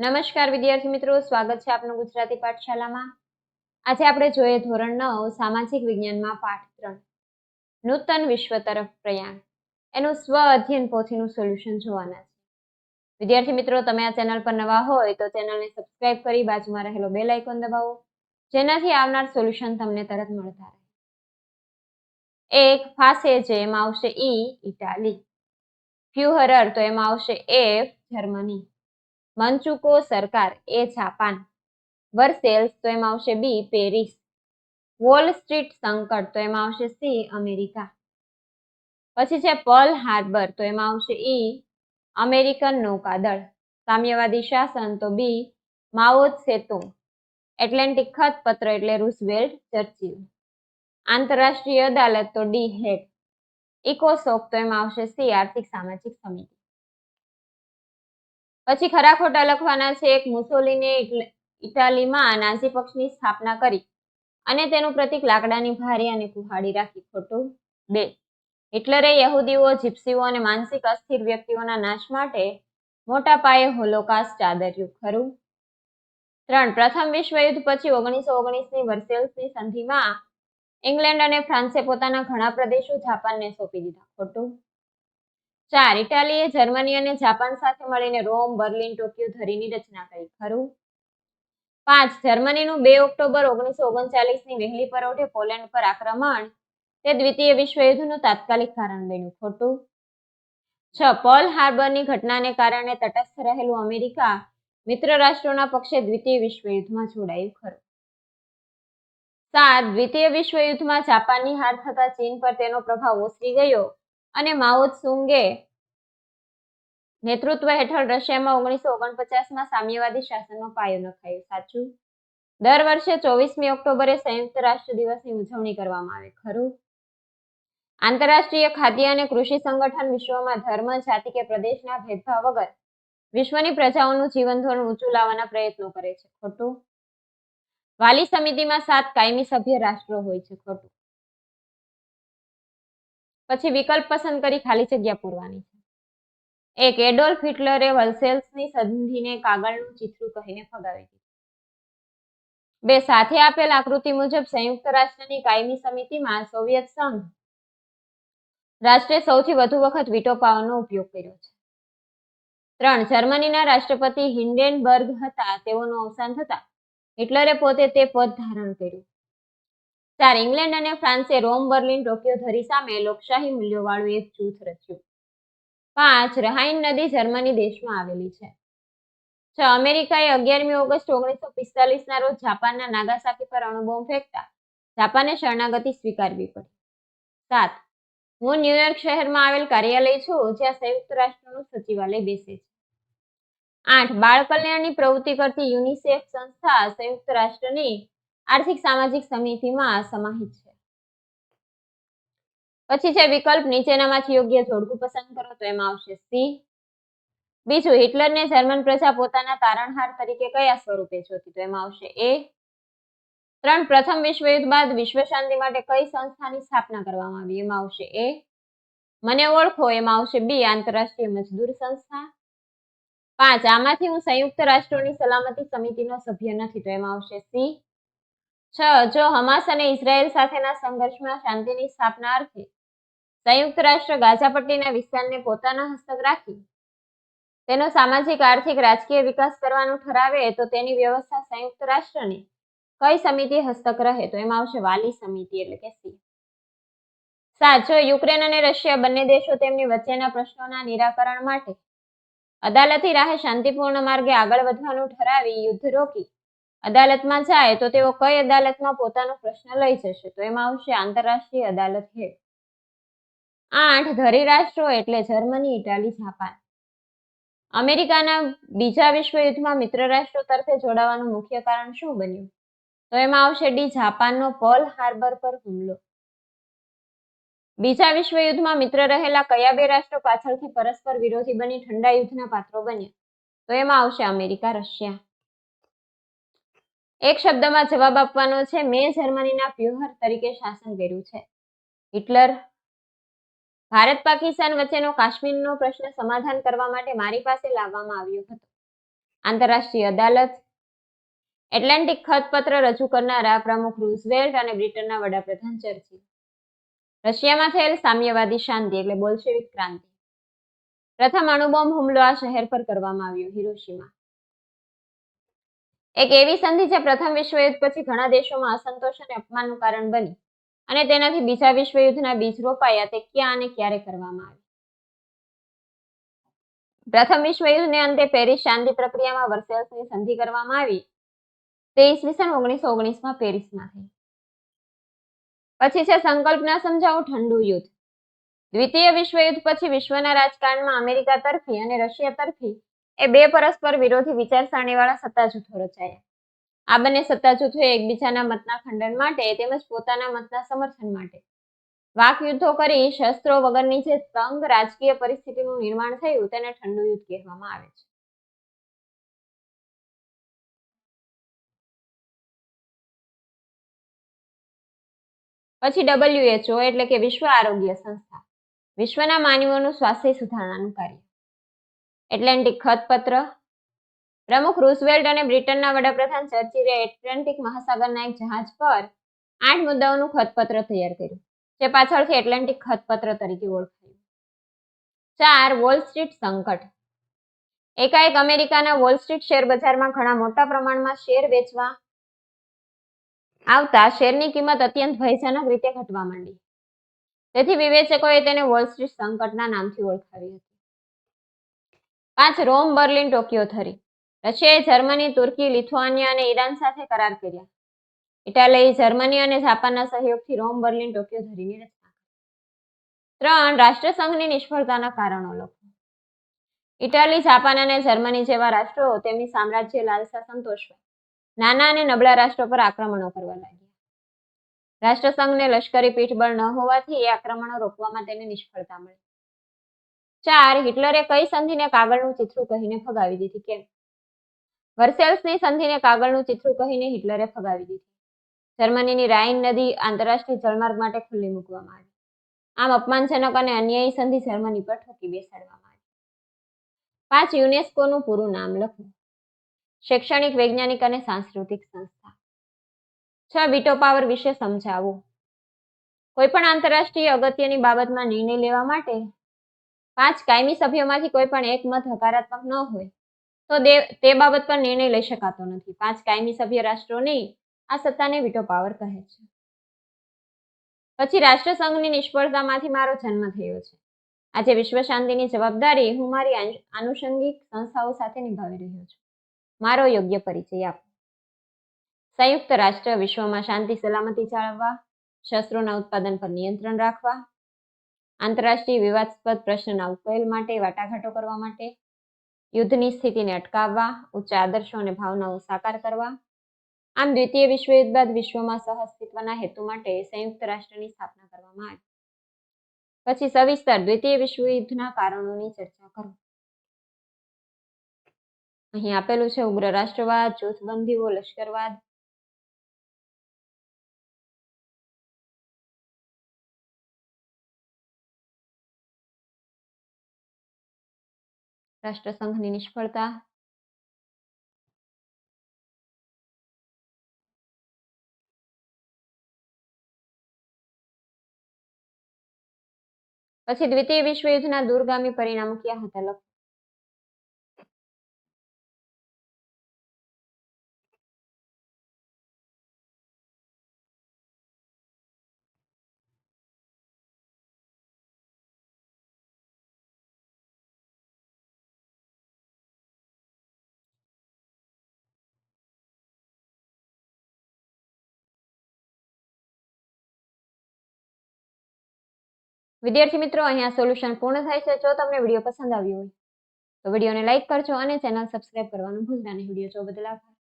નમસ્કાર વિદ્યાર્થી મિત્રો, સ્વાગત છે આપનું ગુજરાતી પાઠશાલામાં આજે આપણે જોઈએ ધોરણ નવ, સામાજિક વિજ્ઞાનમાં પાઠ ત્રણ. નૂતન વિશ્વ તરફ પ્રયાણ. એનું સ્વ અધ્યયન પોથીનું સોલ્યુશન જોવાના છે. વિદ્યાર્થી મિત્રો, તમે આ ચેનલ પર નવા હોય તો ચેનલને સબસ્ક્રાઇબ કરી બાજુમાં રહેલો બેલ આઇકોન દબાવો, જેનાથી આવનાર સોલ્યુશન તમને તરત મળતા રહે. એક, ફાસે છે એમાં આવશે ઈ, ઇટાલી. ફ્યુહરર તો એમાં આવશે એફ જર્મની. મંચુકો સરકાર, એ જાપાન. વર્સેલ્સ તો એમાં આવશે બી, પેરિસ. વોલ સ્ટ્રીટ સંકટ તો એમાં આવશે સી, અમેરિકા. પછી છે પર્લ હાર્બર તો એમાં આવશે ઈ, અમેરિકન નૌકાદળ. સામ્યવાદી શાસન તો બી માઓત સેતુ. એટલેન્ટિક ખતપત્ર એટલે રૂઝવેલ્ટ ચર્ચિલ. આંતરરાષ્ટ્રીય અદાલત તો ડી હેગ. ઇકોસોક તો એમાં આવશે સી, આર્થિક સામાજિક સમિતિ. પછી ખરા ખોટા લખવાના છે એક મુસોલીને ઇટાલીમાં નાઝી પક્ષની સ્થાપના કરી અને તેનું પ્રતીક લાકડાની ભારી અને કુહાડી રાખી. ખોટું બે. હિટલરે યહૂદીઓ, જીપ્સીઓ અને માનસિક અસ્થિર વ્યક્તિઓના નાશ માટે મોટા પાયે હોલોકાસ્ટ આદર્યું ખરું? ત્રણ. પ્રથમ વિશ્વયુદ્ધ પછી ઓગણીસો ઓગણીસની વર્સેલ્સની સંધિમાં ઇંગ્લેન્ડ અને ફ્રાન્સે પોતાના ઘણા પ્રદેશો જાપાનને સોંપી દીધા. ખોટું ચાર ઇટાલીએ, જર્મની અને જાપાન સાથે મળીને રોમ, બર્લિન, ટોક્યો ધરીની રચના કરી. ખરું? પાંચ, જર્મનીનું બે ઓક્ટોબર ઓગણીસો ઓગણચાલીસની વહેલી પરોઢે પોલેન્ડ પર આક્રમણ. તે દ્વિતીય વિશ્વયુદ્ધનું તાત્કાલિક કારણ બન્યું. ખોટું? છ, પર્લ હાર્બરની ઘટનાને કારણે તટસ્થ રહેલું અમેરિકા મિત્ર રાષ્ટ્રોના પક્ષે દ્વિતીય વિશ્વયુદ્ધમાં જોડાયું. ખરું? સાત, દ્વિતીય વિશ્વયુદ્ધમાં જાપાનની હાર થતા ચીન પર તેનો પ્રભાવ ઓસરી ગયો. અને માઓત સુંગે નેતૃત્વ હેઠળ રશિયામાં ઓગણીસો ઓગણપચાસમાં સામ્યવાદી શાસનનો પાયો નખાયો. સાચું? દર વર્ષે ચોવીસમી ઓક્ટોબરે સંયુક્ત રાષ્ટ્ર દિવસની ઉજવણી કરવામાં આવે. ખરું? આંતરરાષ્ટ્રીય ખાદ્ય અને કૃષિ સંગઠન વિશ્વમાં ધર્મ, જાતિ કે પ્રદેશના ભેદભાવ વગર વિશ્વની પ્રજાઓનું જીવન ધોરણ ઊંચું લાવવાના પ્રયત્નો કરે છે. ખોટું? વાલી સમિતિમાં સાત કાયમી સભ્ય રાષ્ટ્રો હોય છે. ખોટું? પછી વિકલ્પ પસંદ કરી ખાલી જગ્યા પૂરવાની છે. એક એડોલ્ફ હિટલરે વલસેલ્સની સંધિને કાગળનું ચિત્રું કહીને ફગાવી દીધું. બે સાથે આપેલ આકૃતિ મુજબ સંયુક્ત રાષ્ટ્રની કાયમી સમિતિમાં સોવિયત સંઘ રાષ્ટ્રે સૌથી વધુ વખત વીટો પાવરનો ઉપયોગ કર્યો છે. ત્રણ, જર્મનીના રાષ્ટ્રપતિ હિન્ડેનબર્ગ હતા, તેઓનું અવસાન થતા હિટલરે પોતે તે પદ ધારણ કર્યું. ચાર ઇંગ્લેન્ડ અને ફ્રાન્સે રોમ, બર્લિન, ટોક્યો ધરી સામે લોકશાહી મૂલ્યોવાળું એક જૂથ રચ્યું. પાંચ રહાઇન નદી જર્મની દેશમાં આવેલી છે. છ, અમેરિકાએ અગિયારમી ઓગસ્ટ ઓગણીસો પિસ્તાલીસના રોજ જાપાનના નાગાસાકી પર અણુબોમ્બ ફેંકતા જાપાને શરણાગતિ સ્વીકારવી પડી. સાત, હું ન્યુયોર્ક શહેરમાં આવેલ કાર્યાલય છું, જ્યાં સંયુક્ત રાષ્ટ્રનું સચિવાલય બેસે છે. આઠ, બાળ કલ્યાણની પ્રવૃત્તિ કરતી યુનિસેફ સંસ્થા સંયુક્ત રાષ્ટ્રની આર્થિક સામાજિક સમિતિમાં સમાહિત છે. પછી છે વિકલ્પ નીચેનામાંથી યોગ્ય જોડકું પસંદ કરો તો એમાં આવશે સી. બીજું, હિટલરને જર્મન પ્રજા પોતાના તારણહાર તરીકે કયા સ્વરૂપે જોતી? તો એમાં આવશે એ. ત્રણ, પ્રથમ વિશ્વયુદ્ધ બાદ વિશ્વ શાંતિ માટે કઈ સંસ્થાની સ્થાપના કરવામાં આવી? એમાં આવશે એ. મને ઓળખો, એમાં આવશે બી, આંતરરાષ્ટ્રીય મજદૂર સંસ્થા. પાંચ, આમાંથી હું સંયુક્ત રાષ્ટ્રોની સલામતી સમિતિનો સભ્ય નથી, તો એમાં આવશે સી. છ, જો હમાસ અને ઇઝરાયલ સાથેના સંઘર્ષમાં શાંતિની સ્થાપના અર્થે સંયુક્ત રાષ્ટ્ર ગાઝા વિસ્તારને પોતાના હસ્તક રાખી, તેનો સામાજિક, આર્થિક, રાજકીય વિકાસ કરવાનું ઠરાવે, તો તેની વ્યવસ્થા સંયુક્ત રાષ્ટ્રની કઈ સમિતિ હસ્તક રહે? તો એમાં આવશે વાલી સમિતિ એટલે કે સી. સાત, જો યુક્રેન અને રશિયા બંને દેશો તેમની વચ્ચેના પ્રશ્નોના નિરાકરણ માટે અદાલતી રાહે શાંતિપૂર્ણ માર્ગે આગળ વધવાનું ઠરાવી, યુદ્ધ રોકી અદાલતમાં જાય તો તેઓ કઈ અદાલતમાં પોતાનો પ્રશ્ન લઈ જશે? તો એમાં આવશે આંતરરાષ્ટ્રીય અદાલત હેઠ આઠ, ધરી રાષ્ટ્રો એટલે જર્મની, ઇટાલી, જાપાન. અમેરિકાના બીજા વિશ્વયુદ્ધમાં મિત્ર રાષ્ટ્રો તરફે જોડાવાનું મુખ્ય કારણ શું બન્યું? તો એમાં આવશે ડી, જાપાનનો પર્લ હાર્બર પર હુમલો. બીજા વિશ્વયુદ્ધમાં મિત્ર રહેલા કયા બે રાષ્ટ્રો પાછળથી પરસ્પર વિરોધી બની ઠંડા યુદ્ધના પાત્રો બન્યા? તો એમાં આવશે અમેરિકા, રશિયા. એક શબ્દમાં જવાબ આપવાનો છે, મેં જર્મનીના ફ્યુહર તરીકે શાસન કર્યું છે. હિટલર, ભારત પાકિસ્તાન વચ્ચેનો કાશ્મીરનો પ્રશ્ન સમાધાન કરવા માટે મારી પાસે લાવવામાં આવ્યો હતો. આંતરરાષ્ટ્રીય અદાલત, એટલાન્ટિક ખતપત્ર રજૂ કરનારા પ્રમુખ રૂઝવેલ્ટ અને બ્રિટનના વડાપ્રધાન ચર્ચિલ. રશિયામાં થયેલ સામ્યવાદી શાંતિ એટલે બોલ્શેવિક ક્રાંતિ. પ્રથમ અણુબોમ્બ હુમલો આ શહેર પર કરવામાં આવ્યો, હિરોશીમા. એક એવી સંધિ જે પ્રથમ વિશ્વયુદ્ધ પછી ઘણા દેશોમાં અસંતોષ અને અપમાનનું કારણ બની અને તેનાથી બીજા વિશ્વયુદ્ધના બીજ રોપાયા તે ક્યાં અને ક્યારે કરવામાં આવી? પ્રથમ વિશ્વયુદ્ધને અંતે પેરિસ શાંતિ પ્રક્રિયામાં વર્સેલ્સની સંધિ કરવામાં આવી. તે ઈસવીસન ઓગણીસો ઓગણીસમાં પેરિસમાં થઈ. પછી છે સંકલ્પના સમજાવું ઠંડુ યુદ્ધ. દ્વિતીય વિશ્વયુદ્ધ પછી વિશ્વના રાજકારણમાં અમેરિકા તરફી અને રશિયા તરફી એ બે પરસ્પર વિરોધી વિચારસરણીવાળા સત્તા જૂથો રચાયા. આ બંને સત્તા જૂથોએ એકબીજાના મતના ખંડન માટે તેમજ પોતાના મતના સમર્થન માટે વાક યુદ્ધો કરી શસ્ત્રો વગરની જે તંગ રાજકીય પરિસ્થિતિનું નિર્માણ થયું તેને ઠંડુ યુદ્ધ કહેવામાં આવે છે. પછી ડબલ્યુએચઓ એટલે કે વિશ્વ આરોગ્ય સંસ્થા. વિશ્વના માનવીઓનું સ્વાસ્થ્ય સુધારણાનું કાર્ય. એટલાન્ટિક ખતપત્ર. પ્રમુખ રૂઝવેલ્ટ અને બ્રિટનના વડાપ્રધાન ચર્ચિલે એટલાન્ટિક મહાસાગરના એક જહાજ પર આઠ મુદ્દાઓનું ખતપત્ર તૈયાર કર્યું, જે પાછળથી એટલાન્ટિક ખતપત્ર તરીકે ઓળખાયું. ચાર વોલ સ્ટ્રીટ સંકટ. એકાએક અમેરિકાના વોલ સ્ટ્રીટ શેર બજારમાં ઘણા મોટા પ્રમાણમાં શેર વેચવા આવતા શેરની કિંમત અત્યંત ભયજનક રીતે ઘટવા માંડી. તેથી વિવેચકોએ તેને વોલ સ્ટ્રીટ સંકટના નામથી ઓળખાવી હતી. પાંચ રોમ, બર્લિન, ટોક્યો થરી રશિયાએ જર્મની, તુર્કી, લિથુઆનિયા અને ઈરાન સાથે કરાર કર્યા. ઇટાલીએ જર્મની અને જાપાનના સહયોગથી રોમ, બર્લિન, ટોક્યો ધરીની રચના ત્રણ, રાષ્ટ્રસંઘની નિષ્ફળતાના કારણો લખો. ઇટાલી, જાપાન અને જર્મની જેવા રાષ્ટ્રો તેમની સામ્રાજ્ય લાલસા સંતોષવા, નાના અને નબળા રાષ્ટ્રો પર આક્રમણો કરવા લાગ્યા. રાષ્ટ્રસંઘને લશ્કરી પીઠબળ ન હોવાથી એ આક્રમણો રોકવામાં તેને નિષ્ફળતા મળી. ચાર, હિટલરે કઈ સંધિને કાગળનું ચિત્રું કહીને ફગાવી દીધી? કેમ? વર્સેલ્સની સંધિને કાગળનું ચિત્રું કહીને હિટલરે ફગાવી દીધી. જર્મનીની રાઇન નદી આંતરરાષ્ટ્રીય જળમાર્ગ માટે ખુલ્લી મૂકવામાં આવી. આમ અપમાનજનક અને અન્યાયી સંધિ જર્મની પર ઠોકી બેસાડવામાં આવી. પાંચ, યુનેસ્કોનું પૂરું નામ લખવું શૈક્ષણિક, વૈજ્ઞાનિક અને સાંસ્કૃતિક સંસ્થા. છ, વિટો પાવર વિશે સમજાવવું કોઈ પણ આંતરરાષ્ટ્રીય અગત્યની બાબતમાં નિર્ણય લેવા માટે પાંચ કાયમી સભ્યોમાંથી કોઈ પણ એક મત હકારાત્મક ન હોય. તો તે બાબત પર નિર્ણય લઈ શકાતો નથી. પાંચ કાયમી સભ્ય રાષ્ટ્રોની આ સત્તાને વિટો પાવર કહે છે. પછી રાષ્ટ્રસંઘની નિષ્ફળતામાંથી મારો જન્મ થયો છે. આજે વિશ્વ શાંતિની જવાબદારી હું મારી આનુષંગિક સંસ્થાઓ સાથે નિભાવી રહ્યો છું. મારો યોગ્ય પરિચય આપો. સંયુક્ત રાષ્ટ્ર વિશ્વમાં શાંતિ સલામતી જાળવવા, શસ્ત્રોના ઉત્પાદન પર નિયંત્રણ રાખવા આંતરરાષ્ટ્રીય વિવાદાસ્પદ પ્રશ્નના ઉકેલ માટે, વાટાઘાટો કરવા માટે, યુદ્ધની સ્થિતિને અટકાવવા, ઉચ્ચ આદર્શો અને ભાવનાઓ સાકાર કરવા. આમ, દ્વિતીય વિશ્વયુદ્ધ બાદ વિશ્વમાં સહઅસ્તિત્વના હેતુ માટે સંયુક્ત રાષ્ટ્રની સ્થાપના કરવામાં આવી. પછી સવિસ્તર દ્વિતીય વિશ્વયુદ્ધના કારણોની ચર્ચા કરો. અહીં આપેલું છે ઉગ્ર રાષ્ટ્રવાદ, જૂથબંધીઓ, લશ્કરવાદ રાષ્ટ્રસંઘની નિષ્ફળતા. પછી દ્વિતીય વિશ્વયુદ્ધના દૂરગામી પરિણામો ક્યાં હતા વિદ્યાર્થી મિત્રો, અહીંયા સોલ્યુશન પૂર્ણ થાય છે. જો તમને વીડિયો પસંદ આવ્યો હોય, તો વિડીયોને લાઇક કરજો અને ચેનલ સબસ્ક્રાઇબ કરવાનું ભૂલતા નહીં. વીડિયો જો બદલ આભાર.